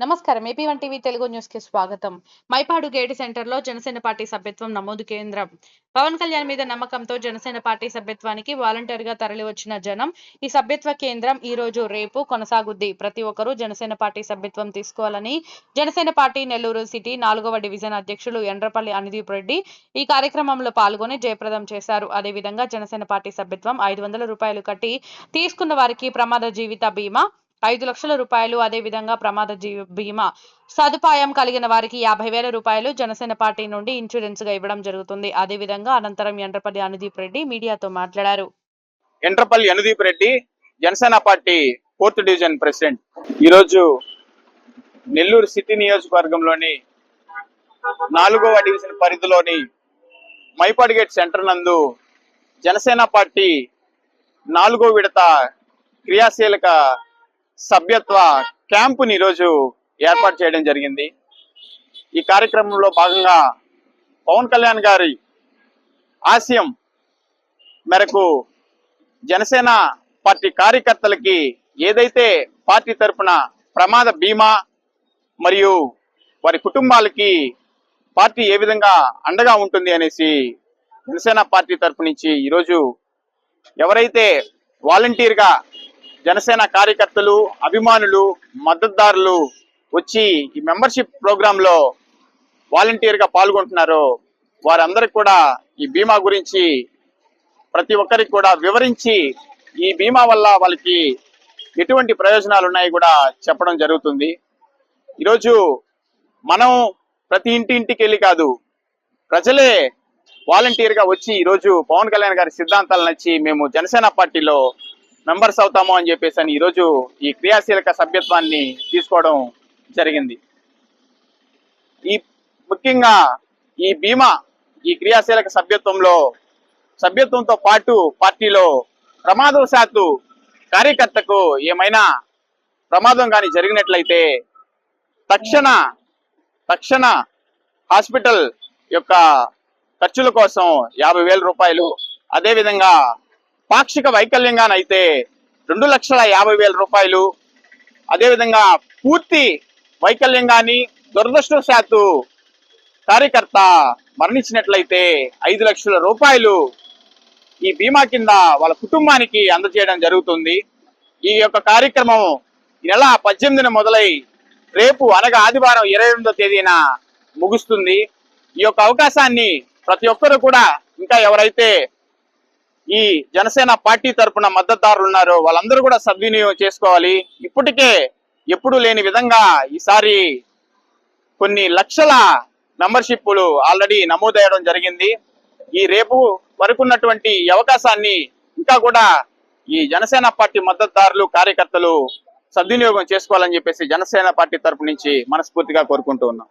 నమస్కారం. AP one TV Telugu న్యూస్కి స్వాగతం. మైపాడు గేట్ సెంటర్లో జనసేన పార్టీ సభ్యత్వం నమోదు కేంద్రం. పవన్ కళ్యాణ్ మీద నమ్మకంతో జనసేన పార్టీ సభ్యత్వానికి వాలంటీర్గా తరలి వచ్చిన జనం ఈ సభ్యత్వ కేంద్రం ఈ రోజు రేపు కొనసాగుద్ది. ప్రతి ఒక్కరూ జనసేన పార్టీ సభ్యత్వం తీసుకోవాలని జనసేన పార్టీ నెల్లూరు సిటీ నాలుగవ డివిజన్ అధ్యక్షులు ఎండ్రపల్లి అనిదీప్ రెడ్డి ఈ కార్యక్రమంలో పాల్గొని జయప్రదం చేశారు. అదేవిధంగా జనసేన పార్టీ సభ్యత్వం ఐదు వందల రూపాయలు కట్టి తీసుకున్న వారికి ప్రమాద జీవిత బీమా ఐదు లక్షల రూపాయలు అదే విధంగా ప్రమాద బీమా సదుపాయం కలిగిన వారికి యాభై వేల రూపాయలు జనసేన పార్టీ నుండి ఇన్సూరెన్స్గా ఇవ్వడం జరుగుతుంది. అదే విధంగా అనంతరం ఎండ్రపల్లి అనుదీప్ రెడ్డి మీడియాతో మాట్లాడారు. Endrapalli Anudeep Reddy Janasena party fourth division president. ఈరోజు నెల్లూరు సిటీ నియోజకవర్గంలోని నాలుగవ డివిజన్ పరిధిలోని మైపాడిగేట్ సెంటర్ నందు జనసేన పార్టీ నాలుగో విడత క్రియాశీలక సభ్యత్వ క్యాంపుని ఈరోజు ఏర్పాటు చేయడం జరిగింది. ఈ కార్యక్రమంలో భాగంగా పవన్ కళ్యాణ్ గారి ఆశయం మేరకు జనసేన పార్టీ కార్యకర్తలకి ఏదైతే పార్టీ తరపున ప్రమాద బీమా మరియు వారి కుటుంబాలకి పార్టీ ఏ విధంగా అండగా ఉంటుంది అనేసి జనసేన పార్టీ తరపు నుంచి ఈరోజు ఎవరైతే వాలంటీర్గా జనసేన కార్యకర్తలు అభిమానులు మద్దతుదారులు వచ్చి ఈ మెంబర్షిప్ ప్రోగ్రాంలో వాలంటీర్గా పాల్గొంటున్నారో వారందరికి కూడా ఈ బీమా గురించి ప్రతి ఒక్కరికి కూడా వివరించి ఈ బీమా వల్ల వాళ్ళకి ఎటువంటి ప్రయోజనాలు ఉన్నాయి కూడా చెప్పడం జరుగుతుంది. ఈరోజు మనం ప్రతి ఇంటి ఇంటికి వెళ్ళి కాదు ప్రజలే వాలంటీర్గా వచ్చి ఈరోజు పవన్ కళ్యాణ్ గారి సిద్ధాంతాలు నచ్చి మేము జనసేన పార్టీలో మెంబర్స్ అవుతాము అని చెప్పేసి అని ఈరోజు ఈ క్రియాశీలక సభ్యత్వాన్ని తీసుకోవడం జరిగింది. ఈ ముఖ్యంగా ఈ బీమా ఈ క్రియాశీలక సభ్యత్వంలో సభ్యత్వంతో పాటు పార్టీలో ప్రమాదవశాత్తు కార్యకర్తకు ఏమైనా ప్రమాదం కానీ జరిగినట్లయితే తక్షణ తక్షణ హాస్పిటల్ యొక్క ఖర్చుల కోసం యాభై వేల రూపాయలు అదేవిధంగా పాక్షిక వైకల్యంగానైతే రెండు లక్షల యాభై వేల రూపాయలు. అదేవిధంగా పూర్తి వైకల్యంగాని దురదృష్టవశాత్తు కార్యకర్త మరణించినట్లయితే ఐదు లక్షల రూపాయలు ఈ బీమా కింద వాళ్ళ కుటుంబానికి అందజేయడం జరుగుతుంది. ఈ యొక్క కార్యక్రమం ఈ నెల పద్దెనిమిదిన మొదలై రేపు అనగా ఆదివారం ఇరవై ఎనిమిదో తేదీన ముగుస్తుంది. ఈ యొక్క అవకాశాన్ని ప్రతి ఒక్కరు కూడా ఇంకా ఎవరైతే ఈ జనసేన పార్టీ తరపున మద్దతుదారులు ఉన్నారో వాళ్ళందరూ కూడా సద్వినియోగం చేసుకోవాలి. ఇప్పటికే ఎప్పుడు లేని విధంగా ఈసారి కొన్ని లక్షల మెంబర్షిప్లు ఆల్రెడీ నమోదయ్యడం జరిగింది. ఈ రేపు వరకున్నటువంటి అవకాశాన్ని ఇంకా కూడా ఈ జనసేన పార్టీ మద్దతుదారులు కార్యకర్తలు సద్వినియోగం చేసుకోవాలని చెప్పేసి జనసేన పార్టీ తరపు నుంచి మనస్ఫూర్తిగా కోరుకుంటూ ఉన్నాం.